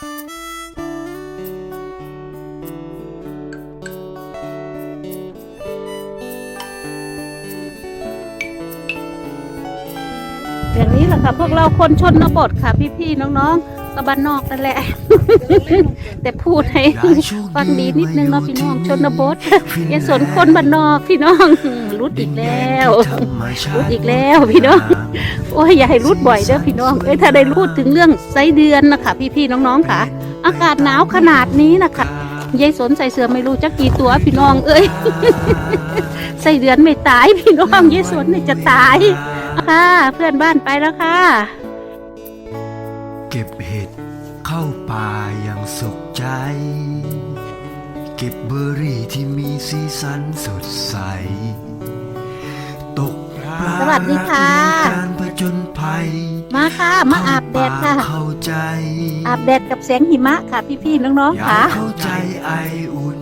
อย่างนี้แหละค่ะพวกเราคนชนบทค่ะพี่ๆน้องๆ ก็บ้านนอกนั่นแหละ แต่พูดให้ฟังดีนิดนึงเนาะพี่น้องชนบทอย่าสนคนบ้านนอกพี่น้องรุดอีกแล้วรุดอีกแล้วพี่น้องโอ้ยอย่าให้รุดบ่อยเด้อพี่น้องเอ้ยถ้าได้รูดถึงเรื่องไส้เดือนนะคะพี่ๆน้องๆค่ะ อากาศหนาวขนาดนี้นะคะยายสนใส่เสื้อไม่รู้จะกี่ตัวพี่น้องเอ้ยไส้เดือนไม่ตายพี่น้องยายสนเนี่ยจะตายค่ะเพื่อนบ้านไปแล้วค่ะ เก็บเห็ดเข้าป่าอย่างสุขใจ เก็บเบอร์รี่ที่มีสีสันสดใส ตกปลาสวัสดีค่ะที่การผจญภัยมาค่ะ มาอาบแดดค่ะเข้าใจอาบแดดกับแสงหิมะค่ะพี่ๆน้องอยาๆค่ะ กเข้าใจไออุ่น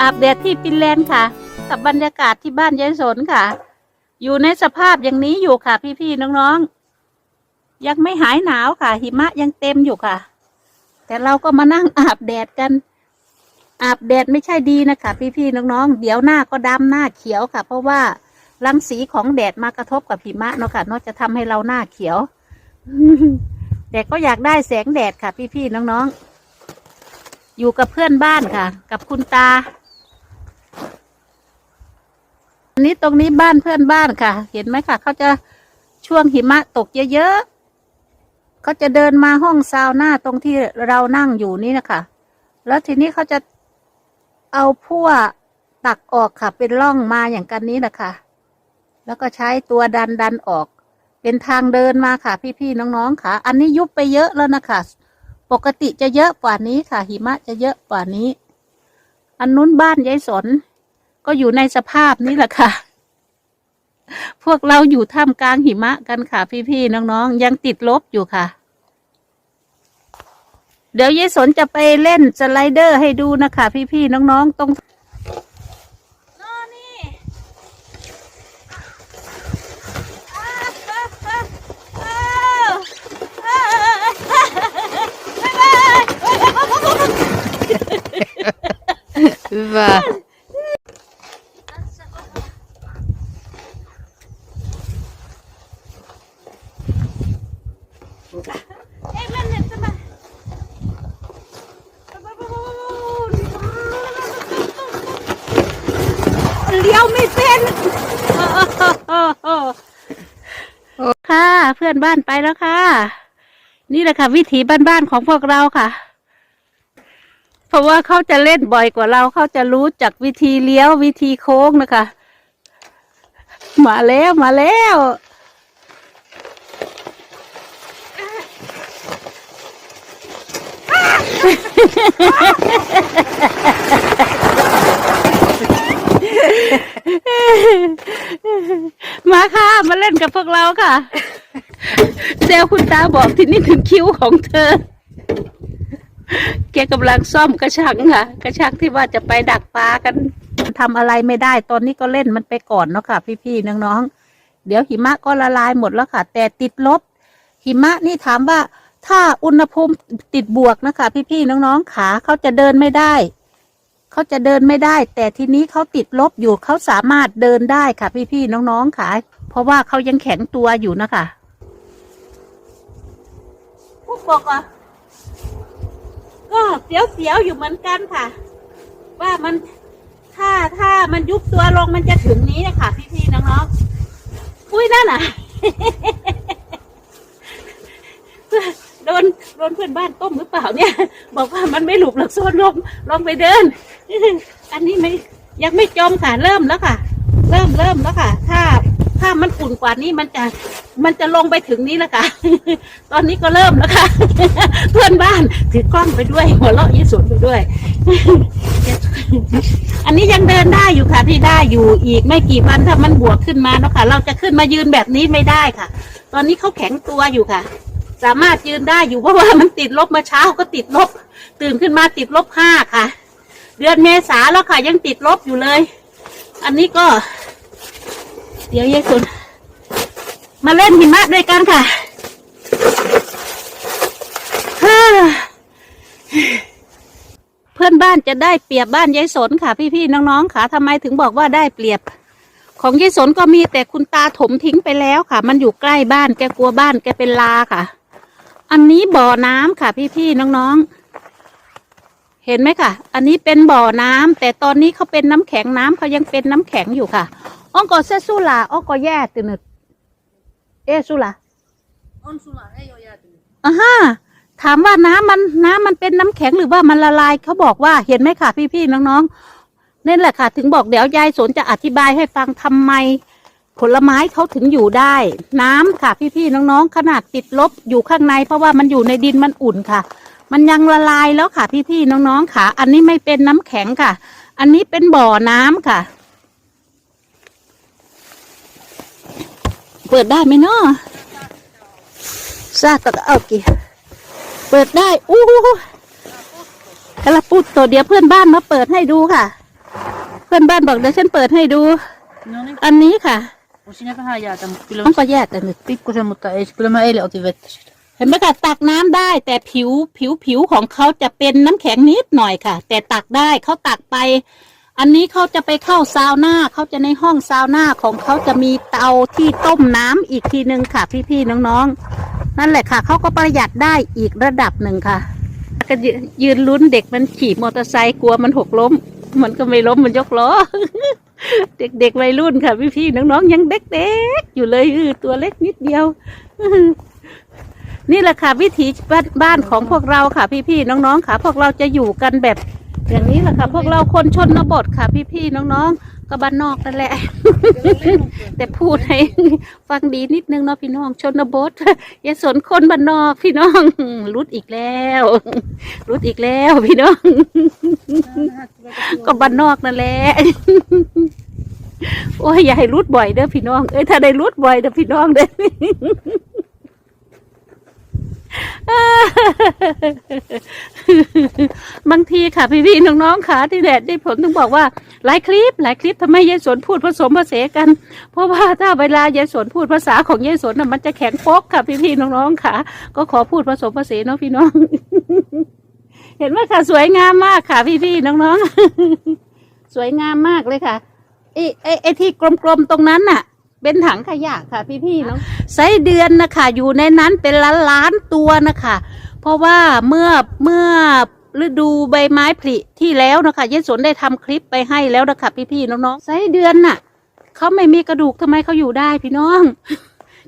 อาบแดดที่ฟินแลนด์ค่ะ กับบรรยากาศที่บ้านยายสนค่ะ อยู่ในสภาพอย่างนี้อยู่ค่ะพี่ๆน้องๆ ยังไม่หายหนาวค่ะ หิมะยังเต็มอยู่ค่ะ แต่เราก็มานั่งอาบแดดกัน อาบแดดไม่ใช่ดีนะคะพี่ๆน้องๆเดี๋ยวหน้าก็ดำหน้าเขียวค่ะ เพราะว่ารังสีของแดดมากระทบกับหิมะเนาะค่ะนอกจะทำให้เราหน้าเขียวแต่ก็อยากได้แสงแดดค่ะ พี่ๆน้องๆอยู่กับเพื่อนบ้านค่ะ กับคุณตาอันนี้ตรงนี้บ้านเพื่อนบ้านค่ะ เห็นไหมค่ะ เขาจะช่วงหิมะตกเยอะๆ เขาจะเดินมาห้องซาวน่าตรงที่เรานั่งอยู่นี่นะคะ แล้วทีนี้เขาจะเอาพั่วตักออกค่ะ เป็นร่องมาอย่างกันนี้แหละคะ แล้วก็ใช้ตัวดันดันออก เป็นทางเดินมาค่ะ พี่ๆน้องๆค่ะ อันนี้ยุบไปเยอะแล้วนะคะ ปกติจะเยอะกว่านี้ค่ะ หิมะจะเยอะกว่านี้ อันนู้นบ้านยายสนก็อยู่ในสภาพนี้แหละค่ะ พวกเราอยู่ท่ามกลางหิมะกันค่ะ พี่ๆน้องๆ ยังติดลบอยู่ค่ะ เดี๋ยวยายสนจะไปเล่นสไลเดอร์ให้ดูนะคะ พี่ๆน้องๆตรงนอนี่บ๊ายบาย Va. เลี้ยว นค่ะ เพื่อนบ้านไปแล้วค่ะ นี่แหละค่ะ วิถีบ้านๆของพวกเราค่ะ เพราะว่าเขาจะเล่นบ่อยกว่าเราเขาจะรู้จักวิธีเลี้ยววิธีโค้งนะคะ มาแล้วมาแล้ว มาค่ะมาเล่นกับพวกเราค่ะเซลคุณตาบอกที่นี่ถึงคิ้วของเธอ แกกำลังซ่อมกระชังค่ะ กระชังที่ว่าจะไปดักปลากันทำอะไรไม่ได้ ตอนนี้ก็เล่นมันไปก่อนเนาะค่ะ พี่ๆน้องๆเดี๋ยวหิมะก็ละลายหมดแล้วค่ะ แต่ติดลบ หิมะนี่ถามว่า ถ้าอุณหภูมิติดบวกนะคะ พี่ๆน้องๆขาเขาจะเดินไม่ได้ เขาจะเดินไม่ได้ แต่ทีนี้เขาติดลบอยู่เขาสามารถเดินได้ค่ะ พี่ๆน้องๆค่ะ เพราะว่าเขายังแข็งตัวอยู่นะคะผู้ปกอะก็เสียวๆอยู่เหมือนกันค่ะ ว่ามันถ้าถ้ามันยุบตัวลงมันจะถึงนี้นะคะพี่ๆน้องๆอุ้ยนั่นน่ะโดนโดนเพื่อนบ้านต้มหรือเปล่าเนี่ย บอกว่ามันไม่หลุบหลักโซนลงลองไปเดิน อันนี้ไม่ยังไม่จมค่ะเริ่มแล้วค่ะ เริ่มเริ่มแล้วค่ะ ถ้าถ้ามันอุ่นกว่านี้มันจะมันจะลงไปถึงนี้แล้วค่ะ ตอนนี้ก็เริ่มแล้วค่ะ เพื่อนบ้านถือกล้องไปด้วยหัวเราะยี่สุดไปด้วย อันนี้ยังเดินได้อยู่ค่ะที่ได้อยู่อีกไม่กี่วันถ้ามันบวกขึ้นมาเนาะค่ะ เราจะขึ้นมายืนแบบนี้ไม่ได้ค่ะ ตอนนี้เขาแข็งตัวอยู่ค่ะ สามารถยืนได้อยู่เพราะว่ามันติดลบมาเช้าก็ติดลบ ตื่นขึ้นมาติดลบห้าค่ะ เดือนเมษาแล้วค่ะ ยังติดลบอยู่เลย อันนี้ก็ เดี๋ยวยายสุนมาเล่นหิมะด้วยกันค่ะฮ่าพื่อนบ้านจะได้เปรียบบ้านยายสนค่ะ พี่ๆน้องๆค่ะทำไมถึงบอกว่าได้เปรียบ ของยายสนก็มีแต่คุณตาถมทิ้งไปแล้วค่ะ มันอยู่ใกล้บ้านแกกลัวบ้านแกเป็นลาค่ะ อันนี้บ่อน้ำค่ะ พี่ๆน้องๆ เห็นไหมค่ะ อันนี้เป็นบ่อน้ำแต่ตอนนี้เขาเป็นน้ำแข็งน้ำเขายังเป็นน้ำแข็งอยู่ค่ะอ้องก็เซสุลาอ้องก็แย่ตื่นดเอะสุลา On sulla ei ole jäätynyt. อ่าฮะถามว่าน้ำมันน้ำมันเป็นน้ำแข็งหรือว่ามันละลายเขาบอกว่าเห็นไหมค่ะ พี่ๆน้องๆนั่นแหละค่ะ ถึงบอกเดี๋ยวยายสนจะอธิบายให้ฟังทำไม ผลไม้เขาถึงอยู่ได้ น้ำค่ะ พี่ๆน้องๆขนาดติดลบอยู่ข้างใน เพราะว่ามันอยู่ในดินมันอุ่นค่ะ มันยังละลายแล้วค่ะ พี่ๆน้องๆค่ะ อันนี้ไม่เป็นน้ำแข็งค่ะ อันนี้เป็นบ่อน้ำค่ะ เปิดได้ไหมเนาะซาตะเอากี่เปิดได้อู้กระปุดตัวเดียวเพื่อนบ้านมาเปิดให้ดูค่ะ เพื่อนบ้านบอกเดี๋ยวฉันเปิดให้ดู No niin, อันนี้ค่ะ on siinä vähän jäätä, mutta kyllä ต้องก็แยกกันหนึ่ง pikkusen, mutta ei, kyllä mä eilen otin vettä siitä. เห็นไหมคะตักน้ำได้แต่ผิวผิวผิวของเขาจะเป็นน้ำแข็งนิดหน่อยค่ะ แต่ตักได้เขาตักไป อันนี้เขาจะไปเข้าซาวน่าเขาจะในห้องซาวน่าของเขาจะมีเตาที่ต้มน้ำอีกทีหนึ่งค่ะ พี่ๆน้องๆ นั่นแหละค่ะเขาก็ประหยัดได้อีกระดับหนึ่งค่ะ ก็ยืยืนลุ้นเด็กมันขี่มอเตอร์ไซค์กลัวมันหกล้ม มันก็ไม่ล้มมันยกล้อเด็กๆวัยรุ่นค่ะ พี่ๆน้องๆยังเด็กๆอยู่เลยเออตัวเล็กนิดเดียว นี่แหละค่ะวิถีบ้านของพวกเราค่ะ พี่ๆน้องๆค่ะ พวกเราจะอยู่กันแบบ อย่างนี้แหละค่ะ พวกเราคนชนบทค่ะ พี่ๆน้องๆก็บ้านนอกนั่นแหละ แต่พูดให้ฟังดีนิดนึงเนาะพี่น้องชนบทอย่าสนคนบ้านนอกพี่น้องรุดอีกแล้วรุดอีกแล้ว พี่น้อง ก็บ้านนอกนั่นแหละโอ้ยอย่าให้รุดบ่อยเด้อพี่น้อง เอ้ยถ้าได้รุดบ่อยเด้อพี่น้องเด้อ บางทีค่ะพี่พี่ๆน้องๆค่ะที่แดดได้ผมถึงบอกว่าหลายคลิป หลายคลิปทำไมยายสนพูดผสมผสานกัน เพราะว่าถ้าเวลายายสนพูดภาษาของยายสนน่ะมันจะแข็งโป๊กค่ะพี่พี่ๆน้องๆค่ะ ก็ขอพูดผสมผสานเนาะพี่น้อง เห็นไหมค่ะสวยงามมากค่ะ พี่พี่ๆน้องๆสวยงามมากเลยค่ะไอไอ้ไอ้ที่กลมๆตรงนั้นน่ะ เป็นถังขยะค่ะ พี่พี่น้องไส้เดือนนะคะอยู่ในนั้นเป็นล้านล้านตัวนะคะ เพราะว่าเมื่อเมื่อฤดูใบไม้ผลิที่แล้วนะคะยายสนได้ทำคลิปไปให้แล้วนะคะพี่ๆน้องๆไส้เดือนน่ะเขาไม่มีกระดูกทำไมเขาอยู่ได้พี่น้อง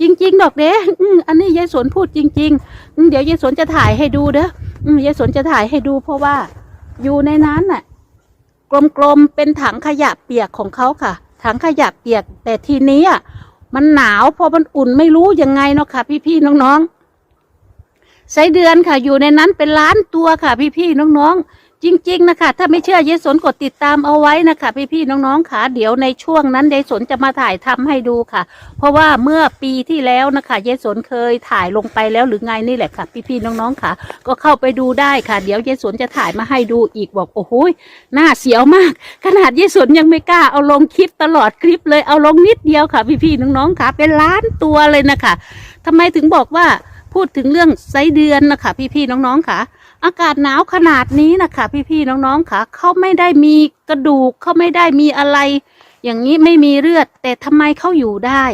จริง ๆ ดอกเด้ออันนี้ยายสนพูดจริงๆเดี๋ยวยายสนจะถ่ายให้ดูเด้อยายสนจะถ่ายให้ดูเพราะว่าอยู่ในนั้นน่ะ กลมๆเป็นถังขยะเปียกของเขาค่ะ ถังขยะเปียก แต่ทีนี้อะมันหนาวพอมันอุ่นไม่รู้ยังไงเนาะค่ะ พี่ๆน้องๆไส้เดือนค่ะ อยู่ในนั้นเป็นล้านตัวค่ะ พี่ๆน้องๆ จริง ๆ นะคะ ถ้าไม่เชื่อยายสนกดติดตามเอาไว้นะคะ พี่ๆน้องๆค่ะเดี๋ยวในช่วงนั้นยายสนจะมาถ่ายทำให้ดูค่ะ เพราะว่าเมื่อปีที่แล้วนะคะยายสนเคยถ่ายลงไปแล้วหรือไงนี่แหละค่ะ พี่ๆน้องๆค่ะ ก็เข้าไปดูได้ค่ะ เดี๋ยวยายสนจะถ่ายมาให้ดูอีกบอกโอ้โหหน้าเสียวมาก ขนาดยายสนยังไม่กล้าเอาลงคลิปตลอดคลิปเลยเอาลงนิดเดียวค่ะ พี่ๆน้องๆค่ะ เป็นล้านตัวเลยนะคะทำไมถึงบอกว่าพูดถึงเรื่องไส้เดือนนะคะ พี่ๆน้องๆค่ะ อากาศหนาวขนาดนี้นะคะพี่ๆน้องๆค่ะเขาไม่ได้มีกระดูกเขาไม่ได้มีอะไร อย่างนี้ไม่มีเลือด แต่ทำไมเขาอยู่ได้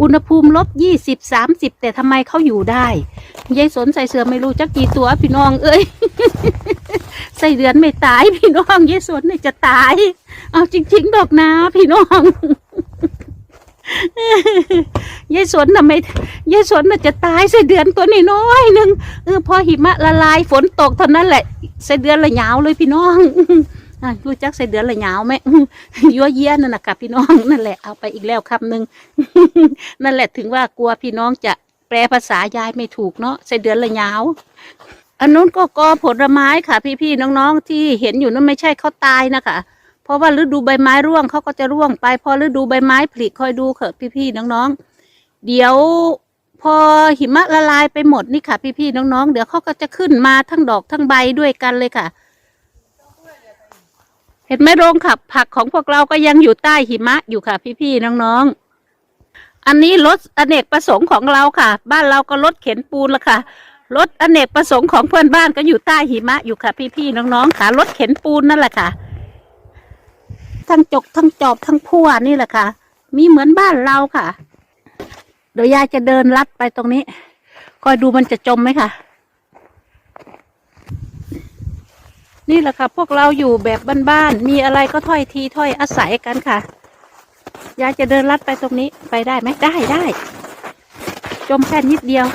อุณหภูมิลบยี่สิบสามสิบแต่ทำไมเขาอยู่ได้ยายสนใส่เสื้อไม่รู้จักกี่ตัวพี่น้องเอ้ยใส่เดือนไม่ตายพี่น้องยายสนเนี่ยจะตาย เอาจริง ๆ ดอกนะพี่น้อง ยายสนน่ะไม่ยายสนน่ะจะตายไส้เดือนตัวน้อยหนึ่งเออพอหิมะละลายฝนตกเท่านั้นแหละไส้เดือนละหยาวเลยพี่น้องอะรู้จักไส้เดือนละหยาวไหมยั่วเยี่ยนั่นนะค่ะพี่น้องนั่นแหละเอาไปอีกแล้วคำหนึ่งนั่นแหละถึงว่ากลัวพี่น้องจะแปลภาษายายไม่ถูกเนาะไส้เดือนละหยาวอันนู้นก็กอผลไม้ค่ะ พี่ๆน้องๆที่เห็นอยู่นั่นไม่ใช่เขาตายนะคะ เพราะว่าฤดูใบไม้ร่วงเขาก็จะร่วงไป พอฤดูใบไม้ผลิคอยดูเถอะพี่ๆน้องๆ เดี๋ยวพอหิมะละลายไปหมดนี่ค่ะ พี่ๆน้องๆ เดี๋ยวเขาก็จะขึ้นมาทั้งดอกทั้งใบด้วยกันเลยค่ะ เห็นไหมโรงขับ ผักของพวกเราก็ยังอยู่ใต้หิมะอยู่ค่ะ พี่ๆน้องๆ อันนี้รถอเนกประสงค์ของเราค่ะ บ้านเราก็รถเข็นปูนละค่ะรถอเนกประสงค์ของเพื่อนบ้านก็อยู่ใต้หิมะอยู่ค่ะ พี่ๆน้องๆค่ะรถเข็นปูนนั่นแหละค่ะ ทั้งจกทั้งจอบทั้งพั่วนี่แหละค่ะ มีเหมือนบ้านเราค่ะ เดี๋ยวยายจะเดินลัดไปตรงนี้ คอยดูมันจะจมไหมค่ะ นี่แหละค่ะ พวกเราอยู่แบบบ้านๆมีอะไรก็ถ้อยทีถ้อยอาศัยกันค่ะ ยายจะเดินลัดไปตรงนี้ไปได้ไหมได้ได้ จมแค่นิดเดียว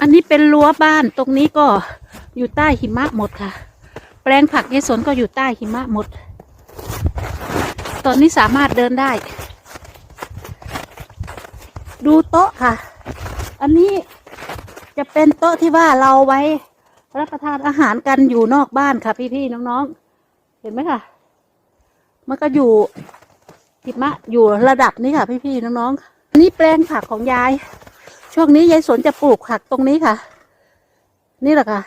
อันนี้เป็นรั้วบ้านตรงนี้ก็อยู่ใต้หิมะหมดค่ะ แปลงผักในสวนก็อยู่ใต้หิมะหมด ตอนนี้สามารถเดินได้ ดูโต๊ะค่ะ อันนี้จะเป็นโต๊ะที่ว่าเราไว้รับประทานอาหารกันอยู่นอกบ้านค่ะ พี่ๆน้องๆ เห็นไหมคะมันก็อยู่หิมะอยู่ระดับนี้ค่ะ พี่ๆน้องๆอันนี้แปลงผักของยาย ช่วงนี้ยายสนจะปลูกผักตรงนี้ค่ะ นี่แหละค่ะ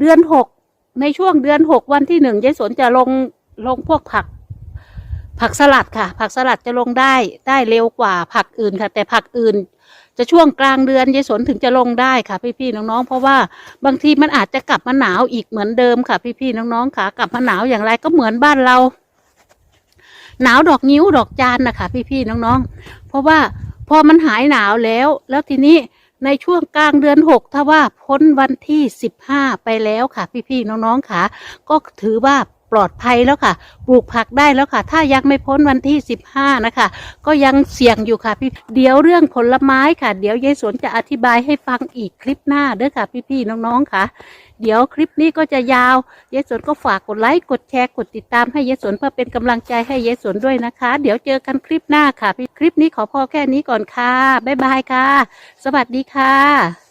เดือนหก ในช่วงเดือนหกวันที่หนึ่งยายสนจะลงลงพวกผัก ผักสลัดค่ะ ผักสลัดจะลงได้ได้เร็วกว่าผักอื่นค่ะ แต่ผักอื่น จะช่วงกลางเดือนยายสนถึงจะลงได้ค่ะ พี่ๆน้องๆเพราะว่าบางทีมันอาจจะกลับมาหนาวอีกเหมือนเดิมค่ะ พี่ๆน้องๆค่ะ กลับมาหนาวอย่างไรก็เหมือนบ้านเรา หนาวดอกนิ้วดอกจานนะคะพี่ๆน้องๆ เพราะว่าพอมันหายหนาวแล้ว แล้วทีนี้ ในช่วงกลางเดือนหกถ้าว่าพ้นวันที่สิบห้าไปแล้วค่ะ พี่ๆน้องๆค่ะ ก็ถือว่า ปลอดภัยแล้วค่ะ ปลูกผักได้แล้วค่ะ ถ้ายังไม่พ้นวันที่สิบห้านะคะ ก็ยังเสี่ยงอยู่ค่ะพี่ เดี๋ยวเรื่องผลไม้ค่ะ เดี๋ยวยายสวนจะอธิบายให้ฟังอีกคลิปหน้าเด้อค่ะ พี่ๆน้องๆค่ะ เดี๋ยวคลิปนี้ก็จะยาวยายสวนก็ฝากกดไลค์กดแชร์กดติดตามให้ยายสวนเพื่อเป็นกำลังใจให้ยายสวนด้วยนะคะ เดี๋ยวเจอกันคลิปหน้าค่ะพี่คลิปนี้ขอพอแค่นี้ก่อนค่ะบ๊ายบายค่ะ สวัสดีค่ะ